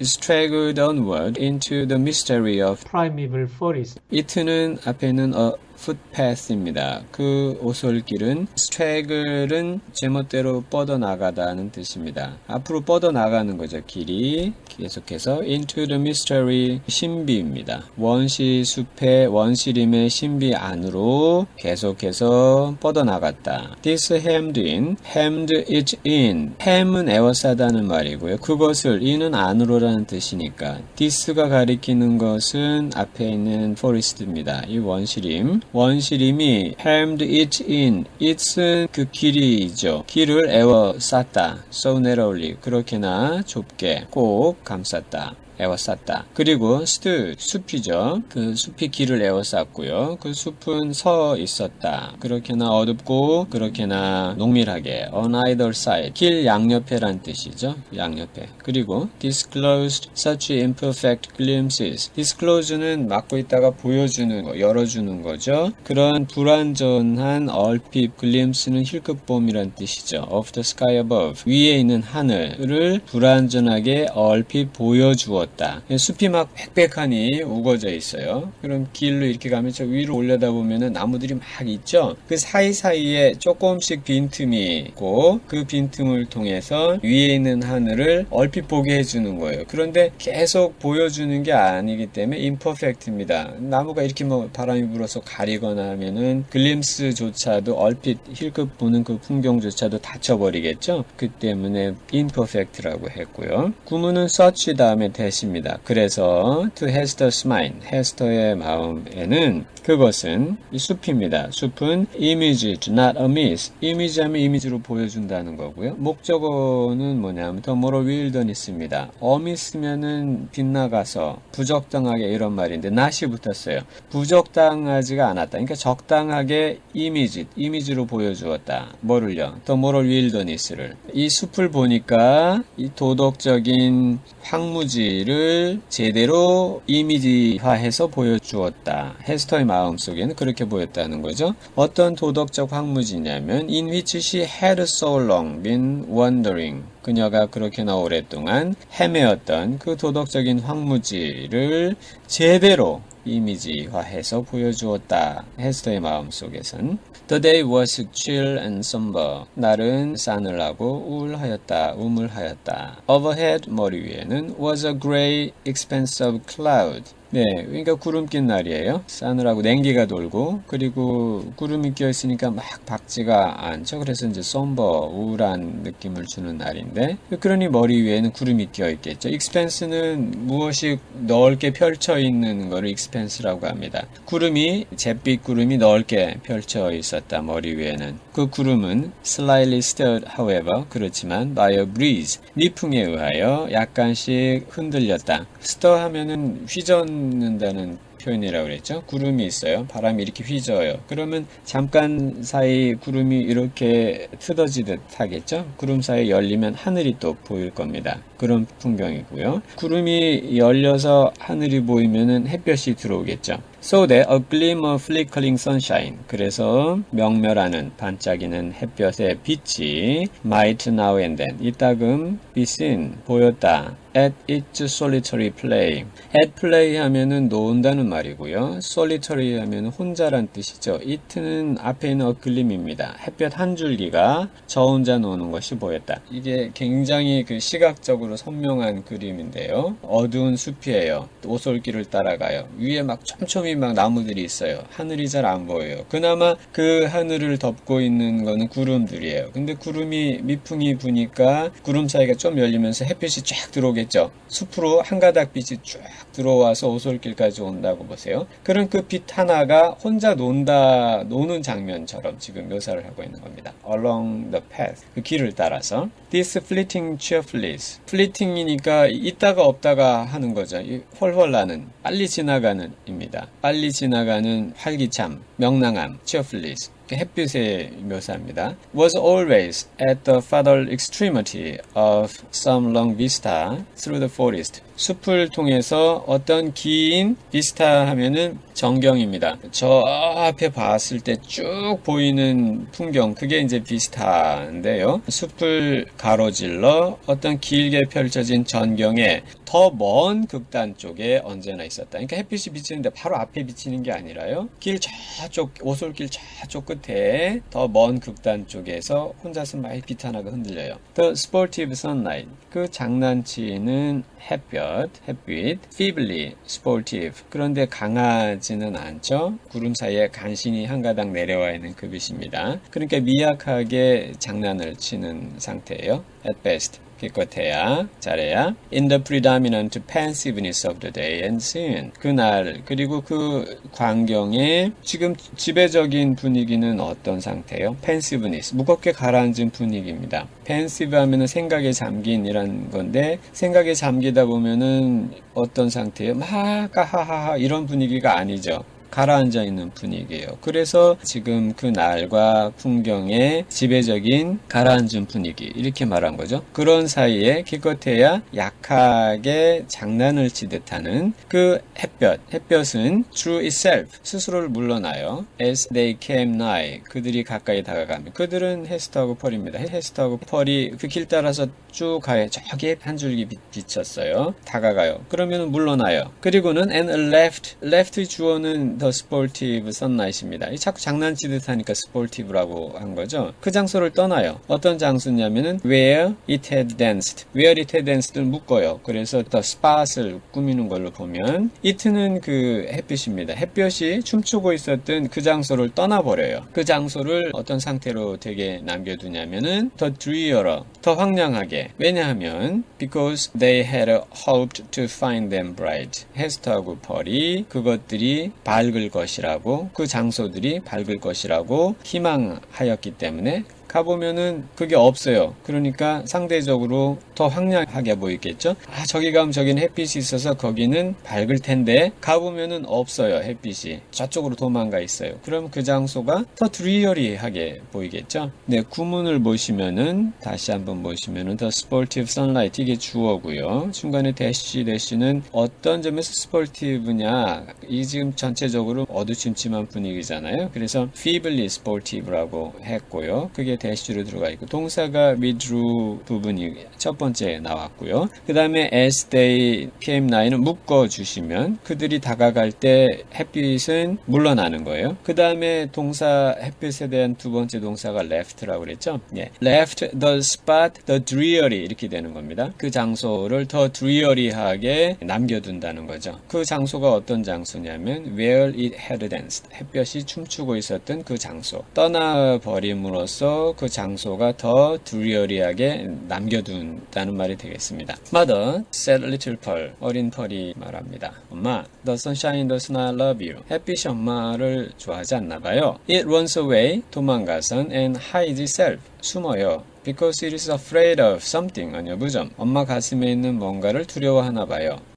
straggled onward into the mystery of primeval forest. it는 앞에는 footpath입니다. 그 오솔길은 straggle은 제멋대로 뻗어나가다는 뜻입니다. 앞으로 뻗어나가는 거죠. 길이 계속해서 into the mystery 신비입니다. 원시 숲의 원시림의 신비 안으로 계속해서 뻗어나갔다. This hemmed in, hemmed it in. hem은 에워싸다는 말이고요. 그것을 in은 안으로라는 뜻이니까 this가 가리키는 것은 앞에 있는 forest입니다. 이 원시림. 원시림이 hemmed it in. it은 그 길이죠. 길을 에워쌌다. so narrowly. 그렇게나 좁게 꼭 감쌌다. 에워쌌다. 그리고 stood, 숲이죠. 그 숲이 길을 에워쌌고요. 그 숲은 서 있었다. 그렇게나 어둡고 그렇게나 농밀하게 on either side, 길 양옆에란 뜻이죠. 양옆에. 그리고 disclosed such imperfect glimpses. disclose는 막고 있다가 보여주는 거, 열어주는 거죠. 그런 불완전한 얼핏 glimpse는 힐끗봄이란 뜻이죠. of the sky above. 위에 있는 하늘을 불완전하게 얼핏 보여주었다. 숲이 막 빽빽하니 우거져 있어요. 그럼 길로 이렇게 가면 저 위로 올려다 보면은 나무들이 막 있죠. 그 사이사이에 조금씩 빈틈이 있고 그 빈틈을 통해서 위에 있는 하늘을 얼핏 보게 해주는 거예요. 그런데 계속 보여주는 게 아니기 때문에 imperfect입니다. 나무가 이렇게 뭐 바람이 불어서 가리거나 하면은 글림스조차도 얼핏 힐끗 보는 그 풍경조차도 닫혀버리겠죠. 그 때문에 imperfect라고 했고요. 구문은 such 다음에 대 시입니다. 그래서 to Hester's mind, 헤스터의 마음에는 그것은 이 숲입니다. 숲은 image, not a myth. 이미지하면 이미지로 보여준다는 거고요. 목적어는 뭐냐면 더 모로 윌더니스입니다. 어미스면은 빗나가서 부적당하게 이런 말인데 not이 붙었어요. 부적당하지가 않았다. 그러니까 적당하게 이미지, 이미지로 보여주었다. 뭐를요? 더 모로 윌더니스를. 이 숲을 보니까 이 도덕적인 황무지 를 제대로 이미지화해서 보여주었다. 헤스터의 마음속에는 그렇게 보였다는 거죠. 어떤 도덕적 황무지냐면 in which she had so long been wandering. 그녀가 그렇게나 오랫동안 헤매었던 그 도덕적인 황무지를 제대로 이미지화해서 보여주었다. 헤스터의 마음속에선 The day was chill and somber. 날은 싸늘하고 우울하였다. 우물하였다. Overhead 머리 위에는 was a grey expanse of cloud. 네, 그러니까 구름 낀 날이에요. 싸늘하고 냉기가 돌고 그리고 구름이 껴 있으니까 막 밝지가 않죠. 그래서 이제 somber 우울한 느낌을 주는 날인데 그러니 머리 위에는 구름이 껴 있겠죠. expanse는 무엇이 넓게 펼쳐 있는 거를 expanse라고 합니다. 구름이 잿빛 구름이 넓게 펼쳐 있었다. 머리 위에는 그 구름은 slightly stirred, however 그렇지만 by a breeze 미풍에 의하여 약간씩 흔들렸다. stir 하면은 휘 젓는다는 표현이라고 그랬죠. 구름이 있어요. 바람이 이렇게 휘저어요. 그러면 잠깐 사이 구름이 이렇게 트어지듯 하겠죠. 구름 사이 열리면 하늘이 또 보일 겁니다. 그런 풍경이고요. 구름이 열려서 하늘이 보이면은 햇볕이 들어오겠죠. So that a gleam of flickering sunshine. 그래서 명멸하는 반짝이는 햇볕의 빛이 might now and then 이따금 be seen 보였다. at its solitary play. at play 하면은 논다는 말이고요. solitary 하면은 혼자란 뜻이죠. it는 앞에 있는 어글림입니다. 햇볕 한 줄기가 저 혼자 노는 것이 보였다. 이게 굉장히 그 시각적으로 선명한 그림인데요. 어두운 숲이에요. 오솔길을 따라가요. 위에 막 촘촘히 막 나무들이 있어요. 하늘이 잘 안 보여요. 그나마 그 하늘을 덮고 있는 거는 구름들이에요. 근데 구름이 미풍이 부니까 구름 사이가 좀 열리면서 햇빛이 쫙 들어오겠죠. 숲으로 한 가닥 빛이 쫙 들어와서 오솔길까지 온다고 보세요. 그런 그 빛 하나가 혼자 논다, 노는 장면처럼 지금 묘사를 하고 있는 겁니다. Along the path. 그 길을 따라서. This fleeting cheerfulness. fleeting이니까 있다가 없다가 하는 거죠. 이 헐헐 나는, 빨리 지나가는 입니다. 빨리 지나가는 활기참, 명랑함, cheerfulness. 햇빛의 묘사입니다. was always at the farther extremity of some long vista through the forest. 숲을 통해서 어떤 긴 비스타 하면은 전경입니다. 저 앞에 봤을 때 쭉 보이는 풍경, 그게 이제 비스타인데요. 숲을 가로질러 어떤 길게 펼쳐진 전경에 더 먼 극단 쪽에 언제나 있었다. 그러니까 햇빛이 비치는데 바로 앞에 비치는 게 아니라요. 길 저쪽 오솔길 저쪽 끝에 더 먼 극단 쪽에서 혼자서 막 비탄하게 흔들려요. The sportive sunlight. 그 장난치는 햇볕, 햇빛, feebly, sportive. 그런데 강하지는 않죠. 구름 사이에 간신히 한 가닥 내려와 있는 그 빛입니다. 그러니까 미약하게 장난을 치는 상태예요. At best. 기껏해야 잘해야 in the predominant pensiveness of the day and scene 그날 그리고 그 광경의 지금 지배적인 분위기는 어떤 상태예요? pensiveness 무겁게 가라앉은 분위기입니다. pensive 하면은 생각에 잠긴이란 건데 생각에 잠기다 보면은 어떤 상태예요? 막 까하하하 이런 분위기가 아니죠. 가라앉아 있는 분위기예요. 그래서 지금 그 날과 풍경의 지배적인 가라앉은 분위기 이렇게 말한 거죠. 그런 사이에 기껏해야 약하게 장난을 치듯 하는 그 햇볕. 햇볕은 through itself 스스로를 물러나요. As they came nigh 그들이 가까이 다가가면 그들은 헤스터하고 펄입니다. 헤스터하고 펄이 그 길 따라서 쭉 가요. 저기 한 줄기 빛, 비쳤어요. 다가가요. 그러면 물러나요. 그리고는 and left left 주어는 sportive sunlight입니다. 이 자꾸 장난치듯 하니까 sportive라고 한 거죠. 그 장소를 떠나요. 어떤 장소냐면은 where it had danced. where it had danced를 묶어요. 그래서 the spot을 꾸미는 걸로 보면 it는 그 햇빛입니다. 햇볕이 춤추고 있었던 그 장소를 떠나버려요. 그 장소를 어떤 상태로 되게 남겨두냐면은 더 drearer, 더 황량하게. 왜냐하면 because they had hoped to find them bright. 헤스터하고 펄이 그것들이 밝을 것이라고 그 장소들이 밝을 것이라고 희망하였기 때문에 가보면은 그게 없어요. 그러니까 상대적으로 더 황량하게 보이겠죠? 아, 저기 가면 저기는 햇빛이 있어서 거기는 밝을 텐데 가보면은 없어요. 햇빛이. 저쪽으로 도망가 있어요. 그럼 그 장소가 더 드리어리하게 보이겠죠? 네, 구문을 보시면은 다시 한번 보시면은 더 sportive sunlight 이게 주어고요. 중간에 대시 대시는 어떤 점에서 sportive냐? 이 지금 전체적으로 어두침침한 분위기잖아요. 그래서 feebly sportive라고 했고요. 그게 대시로 들어가 있고 동사가 withdrew 부분이 첫 번째 나왔고요. 그 다음에 as they came nigh는 묶어 주시면 그들이 다가갈 때 햇빛은 물러나는 거예요. 그 다음에 동사 햇빛에 대한 두 번째 동사가 left라고 그랬죠. 예. left the spot the dreary 이렇게 되는 겁니다. 그 장소를 더 dreary하게 남겨둔다는 거죠. 그 장소가 어떤 장소냐면 where it had danced 햇볕이 춤추고 있었던 그 장소 떠나버림으로써 그 장소가 더 두리어리하게 남겨둔다는 말이 되겠습니다. Mother said little Pearl 어린 펄이 말합니다. 엄마, the sunshine does not love you. 햇빛이 엄마를 좋아하지 않나 봐요. It runs away 도망가선 and hides itself 숨어요. Because it is afraid of something. 아니요, 무점. 엄마 가슴에 있는 뭔가를 두려워하나 봐요.